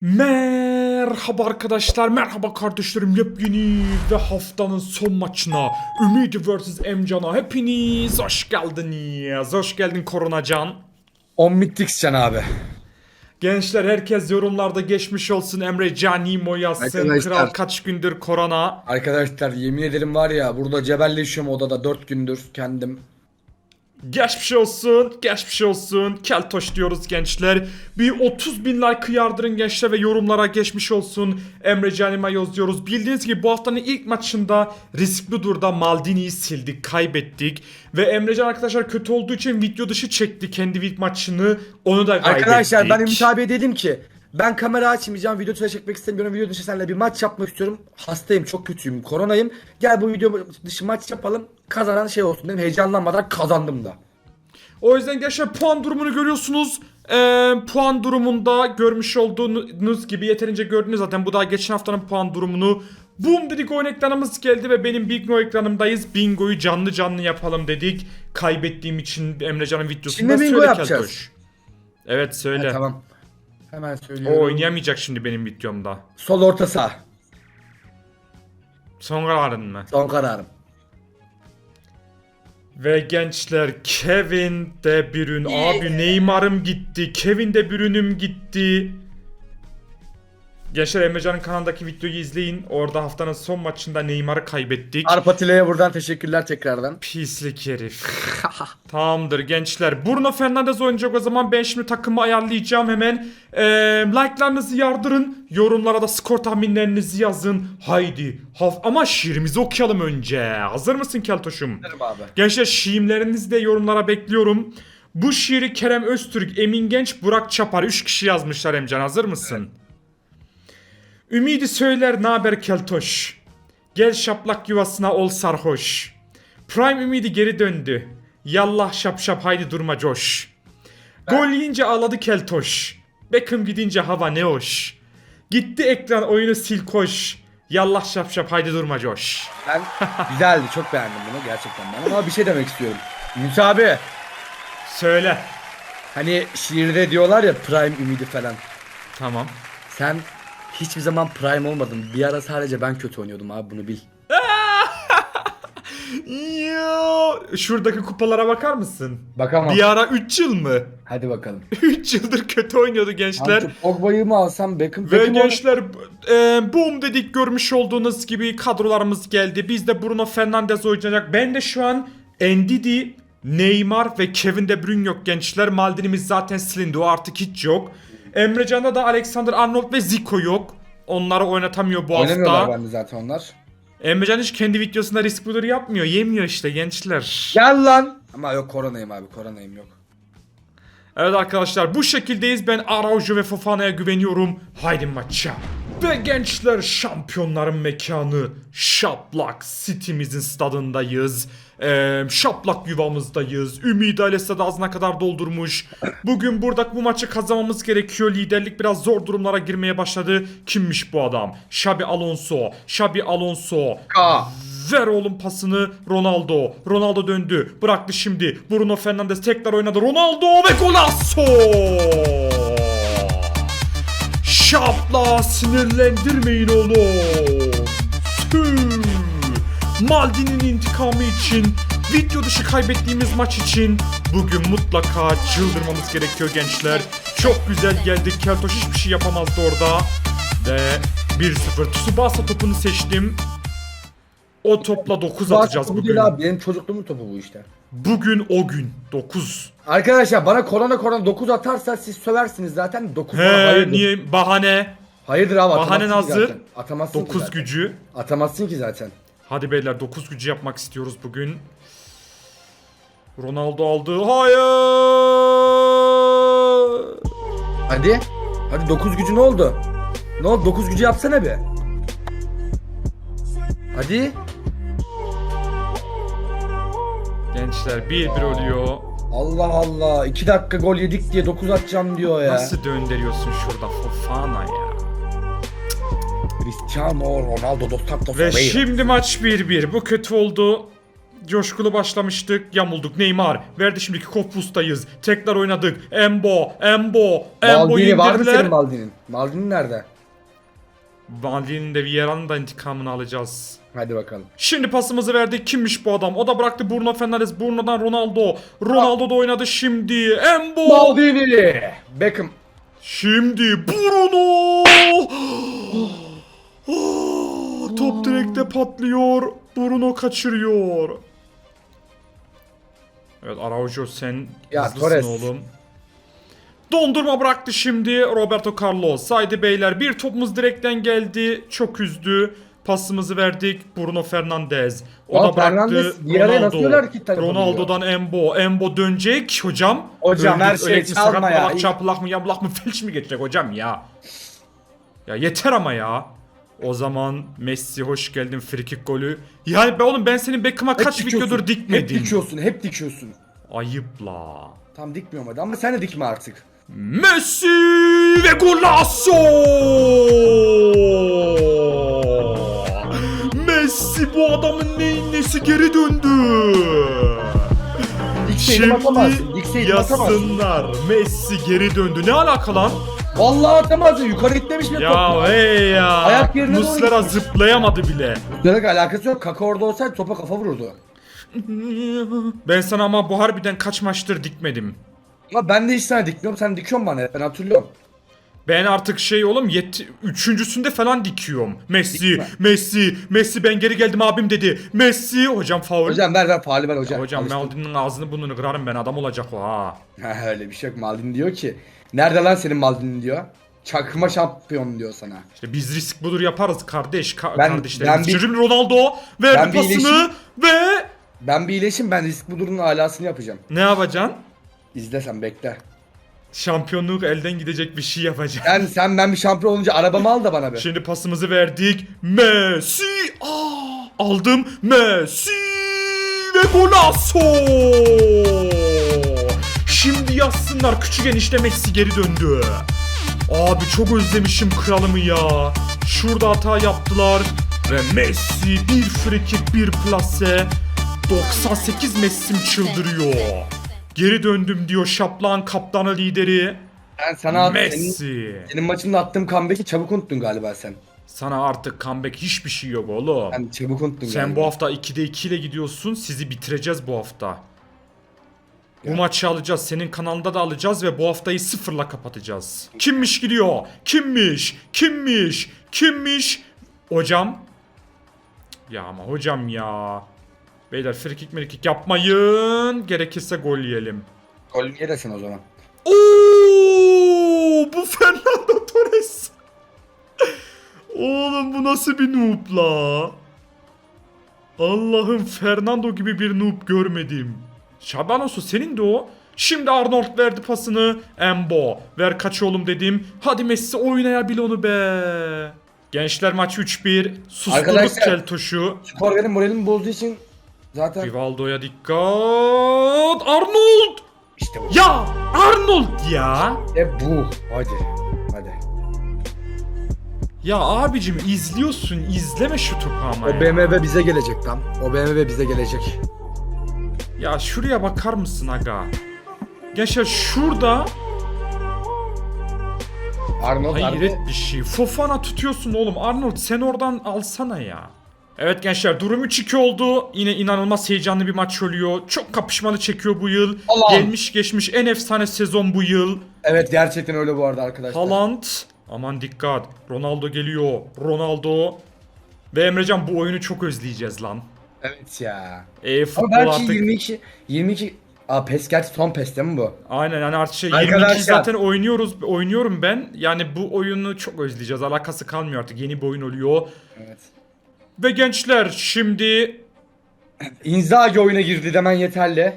Merhaba arkadaşlar, merhaba kardeşlerim. Yepyeni ve haftanın son maçına Ümidi vs Emcan'a hepiniz hoş geldiniz. Hoş geldin Koronacan. 10 Mittix Can abi. Gençler herkes yorumlarda geçmiş olsun. Emre Canimo yazsın. Kral kaç gündür korona. Arkadaşlar yemin ederim var ya burada cebelleşiyorum odada 4 gündür kendim. Geçmiş olsun, geçmiş olsun. Keltoş diyoruz gençler. Bir 30 bin like yardırın gençler ve yorumlara geçmiş olsun. Emre Canima yazıyoruz. Bildiğiniz gibi bu haftanın ilk maçında riskli durda Maldini'yi sildik, kaybettik. Ve Emrecan arkadaşlar kötü olduğu için video dışı çekti kendi ilk maçını. Onu da kaybettik. Arkadaşlar ben Ümit abiye dedim ki ben kamera açmayacağım video dışı çekmek istemiyorum video dışı seninle bir maç yapmak istiyorum. Hastayım çok kötüyüm koronayım. Gel bu video dışı maç yapalım kazanan şey olsun dedim heyecanlanmadan kazandım da. O yüzden gençler puan durumunu görüyorsunuz. Ee, puan durumunda görmüş olduğunuz gibi yeterince gördünüz zaten bu daha geçen haftanın puan durumunu. Boom dedik oyun ekranımız geldi ve benim bingo ekranımdayız. Bingo'yu canlı canlı yapalım dedik. Kaybettiğim için Emrecan'ın videosunda Şimdi bingo söyle yapacağız. Keltoş. Evet söyle. Ha, tamam. Hemen O söylüyorum. oynayamayacak şimdi benim videomda. Sol orta sağ. Son kararın mı? Son kararım. Ve gençler Kevin De Bruyne abi Neymar'ım gitti. Kevin De Bruyne'üm gitti. Gençler Emrecan'ın kanalındaki videoyu izleyin. Orada haftanın son maçında Neymar'ı kaybettik. Arpatile'ye buradan teşekkürler tekrardan. Pislik herif. Tamamdır gençler. Bruno Fernandes oynayacak o zaman ben şimdi takımı ayarlayacağım hemen. Ee, like'larınızı yardırın. Yorumlara da skor tahminlerinizi yazın. Haydi. Haf ama şiirimizi okuyalım önce. Hazır mısın Keltoş'um? abi. Gençler şiirlerinizi de yorumlara bekliyorum. Bu şiiri Kerem Öztürk, Emin Genç, Burak Çapar 3 kişi yazmışlar Emcan. Hazır mısın? Ümidi söyler naber keltoş. Gel şaplak yuvasına ol sarhoş. Prime Ümidi geri döndü. Yallah şap şap haydi durma coş. Gol yiyince ağladı keltoş. Beckham gidince hava ne hoş. Gitti ekran oyunu sil koş. Yallah şap şap haydi durma coş. Ben güzeldi çok beğendim bunu gerçekten ben ama bir şey demek istiyorum. Ümit abi Söyle. hani şiirde diyorlar ya prime ümidi falan. Tamam. Sen hiçbir zaman prime olmadın. Bir ara sadece ben kötü oynuyordum abi bunu bil. Yo, şuradaki kupalara bakar mısın? Bakamam. Bir ara 3 yıl mı? Hadi bakalım. 3 yıldır kötü oynuyordu gençler. Artık Pogba'yı mı alsam Beckham? Ve Beckham gençler e, boom dedik görmüş olduğunuz gibi kadrolarımız geldi. Bizde Bruno Fernandes oynayacak. Ben de şu an Ndidi, Neymar ve Kevin De Bruyne yok gençler. Maldini'miz zaten silindi o artık hiç yok. Emrecan'da da Alexander Arnold ve Zico yok. Onları oynatamıyor bu Oynamıyorlar hafta. bende zaten onlar. Emrecan hiç kendi videosunda risk budur yapmıyor. Yemiyor işte gençler. Gel lan. Ama yok koronayım abi koronayım yok. Evet arkadaşlar bu şekildeyiz. Ben Araujo ve Fofana'ya güveniyorum. Haydi maça. Ve gençler şampiyonların mekanı Şaplak City'mizin stadındayız. Ee, şaplak yuvamızdayız. Ümidi ailesi de ağzına kadar doldurmuş. Bugün burada bu maçı kazanmamız gerekiyor. Liderlik biraz zor durumlara girmeye başladı. Kimmiş bu adam? Xabi Alonso. Xabi Alonso. Ka. Ver oğlum pasını Ronaldo. Ronaldo döndü. Bıraktı şimdi. Bruno Fernandes tekrar oynadı. Ronaldo ve golasso. Şapla sinirlendirmeyin oğlum. Tüh. Maldini'nin intikamı için, video dışı kaybettiğimiz maç için bugün mutlaka çıldırmamız gerekiyor gençler. Çok güzel geldik. Keltoş hiçbir şey yapamazdı orada. Ve 1-0 Tsubasa topunu seçtim. O topla 9 atacağız Bu bugün. abi benim çocukluğumun topu bu işte. Bugün o gün 9. Arkadaşlar bana korona korona 9 atarsa siz söversiniz zaten 9 bana He hayırdır. niye bahane? Hayırdır abi Bahanen atamazsın ki hazır. zaten. Atamazsın ki 9 zaten. gücü. Atamazsın ki zaten. Hadi beyler 9 gücü yapmak istiyoruz bugün. Ronaldo aldı. Hayır. Hadi. Hadi 9 gücü ne oldu? Ne oldu 9 gücü yapsana bir. Hadi. Gençler 1-1 oluyor. Allah Allah 2 dakika gol yedik diye 9 atacağım diyor ya. Nasıl döndürüyorsun şurada Fofana ya? Cristiano Ronaldo dos Santos Ve Aveiro. şimdi maç 1-1. Bu kötü oldu. coşkulu başlamıştık. Yamulduk. Neymar. Verdi şimdiki Kopus'tayız. Tekrar oynadık. Embo. Embo. Embo Maldini var mı senin Maldini'nin? Maldini nerede? Maldini'nin de Vieira'nın da intikamını alacağız. Hadi bakalım. Şimdi pasımızı verdik. Kimmiş bu adam? O da bıraktı Bruno Fernandes. Bruno'dan Ronaldo. Ronaldo da oynadı şimdi. Embo. Maldini! Beckham. Şimdi Bruno. Top direkte patlıyor. Bruno kaçırıyor. Evet Araujo sen Ya, hızlısın Torres. oğlum. Dondurma bıraktı şimdi Roberto Carlos. Haydi beyler bir topumuz direkten geldi. Çok üzdü. Pasımızı verdik Bruno Fernandes. O Aa, da bıraktı Fernandes bir araya nasıl öyle Ronaldo. hareketler yapabiliyor? Ronaldo'dan Embo. Embo dönecek hocam. Hocam, her şey mi, çalma sakat mı, ya. alak, çarpılak mı yablak mı felç mi geçecek hocam ya. Ya yeter ama ya. O zaman Messi hoş geldin frikik golü. Yani be oğlum ben senin Beckham'a Hep kaç dikiyorsun, videodur Hep dikmedim. dikiyorsun, hep dikiyorsun. Ayıp la. Tam dikmiyorum hadi ama sen de dikme artık. Messi ve Golasso! Messi bu adamın neyin nesi geri döndü. Dikseydim atamazsın, yazsınlar. Messi geri döndü. Ne alaka lan? Vallahi atamazdın, yukarı gitmemiş mi Ya top? hey ya. Ayak yerine doğru Muslera gitmiş. zıplayamadı bile. Demek alakası yok. Kaka orada olsaydı topa kafa vururdu. Ben sana ama bu harbiden kaç maçtır dikmedim. Ama ben de hiç sana dikmiyorum, sen dikiyorsun bana hep, ben hatırlıyorum. Ben artık şey oğlum yet üçüncüsünde falan dikiyorum. Messi, Dikme. Messi, Messi ben geri geldim abim dedi. Messi hocam faul. Hocam ver ver faali ver hocam. Hocam Alıştım. Maldini'nin ağzını burnunu kırarım ben adam olacak o ha. Ha, öyle bir şey yok. Maldini diyor ki. Nerede lan senin Maldini diyor. Çakma şampiyon diyor sana. İşte biz risk budur yaparız kardeş ka- Ben- kardeşlerimiz. ben bir- Ronaldo verdi Ben bir pasını ve Ben bir iyileşim ben risk budurun alasını yapacağım. ne yapacaksın? İzle sen bekle. Şampiyonluk elden gidecek bir şey yapacaksın. Sen sen ben bir şampiyon olunca arabamı al da bana be. Şimdi pasımızı verdik. Messi! Aa, aldım. Messi ve Golasso! Şimdi yazsınlar küçük enişte Messi geri döndü. Abi çok özlemişim kralımı ya. Şurada hata yaptılar. Ve Messi bir frikik bir plase. 98 Messi'm çıldırıyor. Geri döndüm diyor Şaplan kaptanı lideri. Ben sana senin, Messi. senin maçında attığım comeback'i çabuk unuttun galiba sen. Sana artık comeback hiçbir şey yok oğlum. Sen çabuk unuttun Sen galiba. bu hafta 2'de 2 ile gidiyorsun. Sizi bitireceğiz bu hafta. Bu maçı alacağız. Senin kanalında da alacağız ve bu haftayı sıfırla kapatacağız. Kimmiş gidiyor? Kimmiş? Kimmiş? Kimmiş? Hocam. Ya ama hocam ya. Beyler frikik merikik yapmayın. Gerekirse gol yiyelim. Golünü yeresin o zaman. Oo, bu Fernando Torres. Oğlum bu nasıl bir noob la? Allah'ım Fernando gibi bir noob görmedim. Şabanosu senin de o. Şimdi Arnold verdi pasını. Embo. Ver kaç oğlum dedim. Hadi Messi oynayabil onu be. Gençler maç 3-1. Susturduk Arkadaşlar- keltoşu. Skor benim moralimi bozduğu için zaten Rivaldo'ya dikkat. Arnold. işte bu. Ya Arnold ya. E bu. Hadi. Hadi. Ya abicim izliyorsun izleme şu topu ama O ya. BMW bize gelecek lan. O BMW bize gelecek. Ya şuraya bakar mısın aga? Gençler şurada Arnold hayret bir şey. Fofana tutuyorsun oğlum. Arnold sen oradan alsana ya. Evet gençler durum 3-2 oldu. Yine inanılmaz heyecanlı bir maç oluyor. Çok kapışmalı çekiyor bu yıl. Allah'ım. Gelmiş geçmiş en efsane sezon bu yıl. Evet gerçekten öyle bu arada arkadaşlar. Haaland. Aman dikkat. Ronaldo geliyor. Ronaldo. Ve Emrecan bu oyunu çok özleyeceğiz lan. Evet ya. E Ama belki artık 22 22 Aa PES gerçi son PES değil mi bu? Aynen yani artık şey Arkadaşlar. 22 zaten oynuyoruz oynuyorum ben. Yani bu oyunu çok özleyeceğiz. Alakası kalmıyor artık. Yeni bir oyun oluyor. Evet. Ve gençler şimdi Inzaghi oyuna girdi demen yeterli.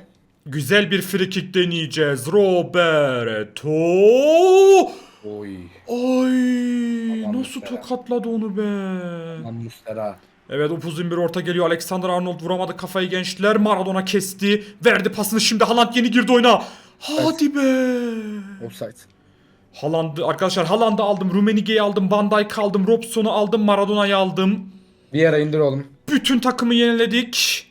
güzel bir free kick deneyeceğiz. Roberto. Oy. Ay Aman nasıl Muslera. tokatladı onu be. Lan Mustera. Evet upuzun bir orta geliyor. Alexander Arnold vuramadı kafayı gençler. Maradona kesti. Verdi pasını şimdi Haaland yeni girdi oyuna. Hadi be. Offside. Haaland'ı arkadaşlar Haaland'ı aldım. Rummenigge'yi aldım. Van Dijk'ı aldım. Robson'u aldım. Maradona'yı aldım. Bir yere indir oğlum. Bütün takımı yeniledik.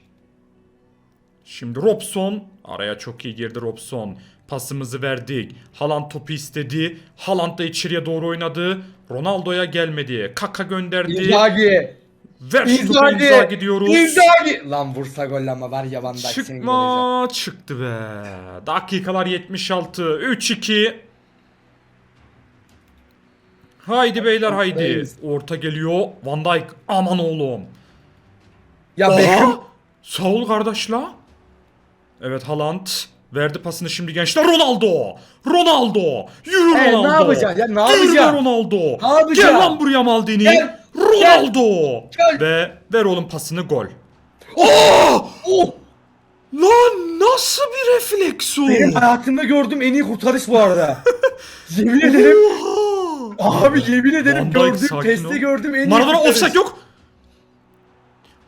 Şimdi Robson araya çok iyi girdi Robson. Pasımızı verdik. Haaland topu istedi. Haaland da içeriye doğru oynadı. Ronaldo'ya gelmedi. Kaka gönderdi. İnzaghi. Ver şu topu. Inzaghi diyoruz. İnzaghi. Lan vursa gol ama var ya Van Dijk. Çıkma çıktı be. Dakikalar 76. 3-2. Haydi beyler haydi. Orta geliyor. Van Dijk aman oğlum. Ya Aha! Beckham. Sağ ol kardeş la. Evet Haaland. Verdi pasını şimdi gençler Ronaldo. Ronaldo. Yürü Ee, ne Ronaldo. yapacaksın ya, ne Yürü yapacaksın? Ronaldo. Ne yapacaksın? Gel lan buraya Maldini. Gel. Ronaldo. Gel. Ve ver oğlum pasını gol. Oh! Lan nasıl bir refleks o? Benim hayatımda gördüğüm en iyi kurtarış bu arada. yemin ederim. Oha. Abi yemin ederim Van Dijk gördüğüm, sakin ol. testte gördüğüm en iyi Maradona kurtarış. offside yok.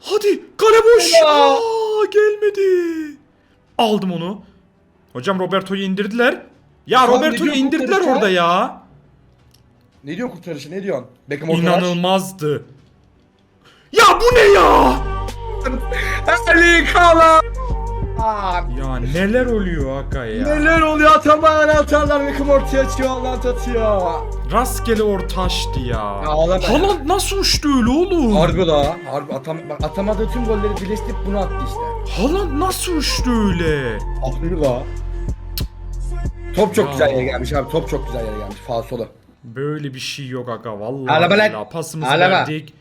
Hadi kale boş. Ya. Aa, gelmedi. Aldım onu. Hocam Roberto'yu indirdiler. Ya ne Roberto'yu diyor indirdiler ya? orada ya. Ne diyorsun kurtarışı ne diyorsun? Beckham. İnanılmazdı. Ya bu ne ya? Ali Kala. Aa, Ya neler oluyor Aga ya? Neler oluyor atamayan atarlar Beckham ortaya açıyor Allah atıyor. Rastgele orta açtı ya. ağlama ya. Haaland nasıl uçtu öyle oğlum? Harbi la. Harbi atam bak atamadığı tüm golleri birleştirip bunu attı işte. Haaland nasıl uçtu öyle? Harbi la. Top çok Ya. güzel yere gelmiş abi. Top çok güzel yere gelmiş. Falsolu. Böyle bir şey yok aga vallahi. Ağlama lan. billahi. Pasımızı Ağlama. verdik.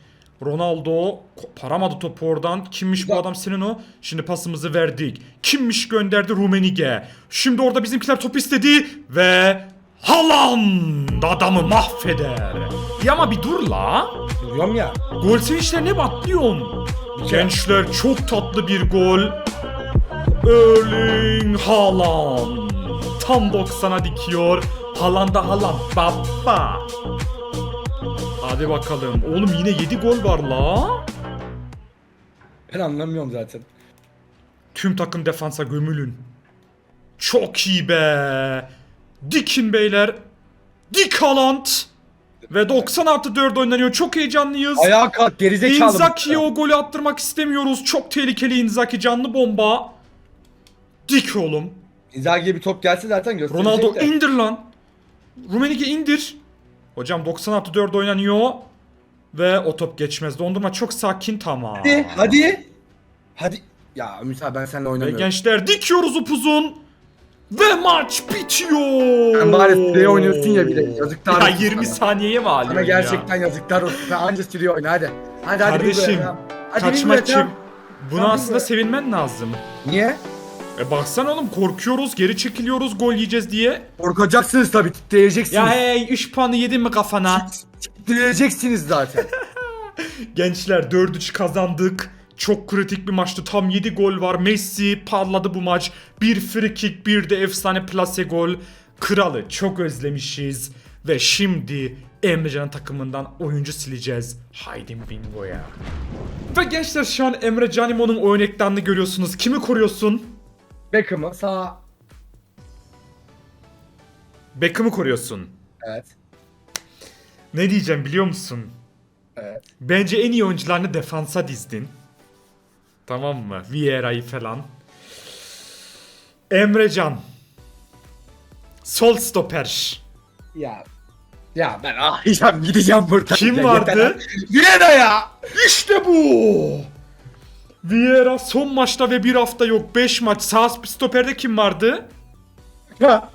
Ronaldo paramadı topu oradan. Kimmiş bu adam senin o? Şimdi pasımızı verdik. Kimmiş gönderdi Rumenige. Şimdi orada bizimkiler top istedi ve Haaland adamı mahveder. Ya ama bir dur la. Diyorum ya. Gol sevinçlerine mi atlıyorsun? Gençler çok tatlı bir gol. Erling Haaland. Tam 90'a dikiyor. Haaland'a Haaland baba. Hadi bakalım. Oğlum yine 7 gol var la. Ben anlamıyorum zaten. Tüm takım defansa gömülün. Çok iyi be. Dikin beyler. Dik Haaland. Ve 90 artı 4 oynanıyor. Çok heyecanlıyız. Ayağa kalk gerizekalı. Inzaki'ye o golü attırmak istemiyoruz. Çok tehlikeli Inzaki canlı bomba. Dik oğlum. İnzaghi'ye bir top gelse zaten gösterecek Ronaldo de. indir lan. Rumenige indir. Hocam 90 artı 4 oynanıyor. Ve o top geçmez. Dondurma çok sakin tamam. Hadi. Hadi. Hadi. Ya Ümit abi ben seninle Ve oynamıyorum. gençler dikiyoruz upuzun. Ve maç bitiyor. Sen bari süreye oynuyorsun ya bir de. Yazıklar Ya olsun 20 sana. saniyeye mi alıyorsun Sana ya? gerçekten yazıklar olsun. Sen anca süreye oyna hadi. Hadi hadi bir Kardeşim. Hadi bir maçım? ya. Buna Tamam, aslında sevinmen lazım. Niye? E baksana oğlum korkuyoruz, geri çekiliyoruz gol yiyeceğiz diye. Korkacaksınız tabii titreyeceksiniz. Ya hey 3 puanı yedin mi kafana? Titreyeceksiniz zaten. Gençler 4-3 kazandık. Çok kritik bir maçtı. Tam 7 gol var. Messi parladı bu maç. Bir free kick, bir de efsane plase gol. Kralı çok özlemişiz. Ve şimdi Emrecan'ın takımından oyuncu sileceğiz. Haydi bingoya. Ve gençler şu an Emre Canimo'nun oyun ekranını görüyorsunuz. Kimi koruyorsun? Beckham'ı sağ. Beckham'ı koruyorsun. Evet. Ne diyeceğim biliyor musun? Evet. Bence en iyi oyuncularını defansa dizdin. Tamam mı? Vieira'yı falan. Emrecan. Sol stoper. Ya. Ya ben ağlayacağım gideceğim buradan. Kim Ya vardı? yeter. Vieira ya. İşte bu. Vieira son maçta ve bir hafta yok. 5 maç. Sağ stoperde kim vardı? Ya.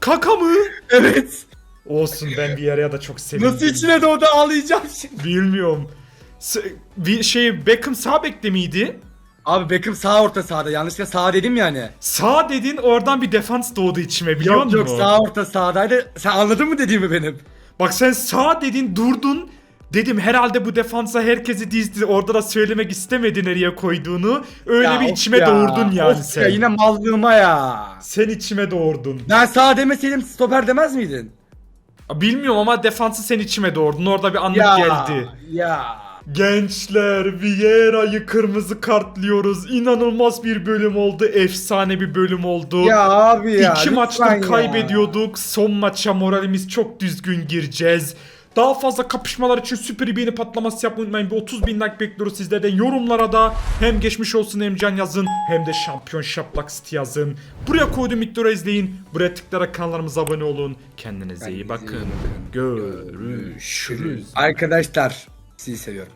Kaka mı? Evet. Olsun ben Vieira'ya da çok sevindim. Nasıl içine doğdu ağlayacağım şimdi. Bilmiyorum. S- bir şey Beckham sağ bekte miydi? Abi Beckham sağ orta sahada. Yanlışlıkla sağ dedim yani. Sağ dedin oradan bir defans doğdu içime biliyor Yok musun? yok sağ orta sahadaydı. Sen anladın mı dediğimi benim? Bak sen sağ dedin durdun. Dedim herhalde bu defansa herkesi dizdi. Orada da söylemek istemedi nereye koyduğunu. Öyle Ya bir of içime ya, doğurdun yani of sen. Ya yine mallığıma ya. Sen içime doğurdun. Ben sağ demeseydim stoper demez miydin? Bilmiyorum ama defansı sen içime doğurdun. Orada bir anlık Ya. geldi. Ya. Gençler Vieira'yı kırmızı kartlıyoruz. İnanılmaz bir bölüm oldu. Efsane bir bölüm oldu. Ya abi ya. İki lütfen maçtır ya. kaybediyorduk. Son maça moralimiz çok düzgün gireceğiz. Daha fazla kapışmalar için süper beğeni patlaması yapmayı unutmayın. Bir 30 bin like bekliyoruz sizlerden. Yorumlara da hem geçmiş olsun hem can yazın hem de şampiyon şaplak city yazın. Buraya koydum videoları izleyin. Buraya tıklayarak kanallarımıza abone olun. Kendinize iyi bakın. Görüşürüz. Arkadaşlar sizi seviyorum.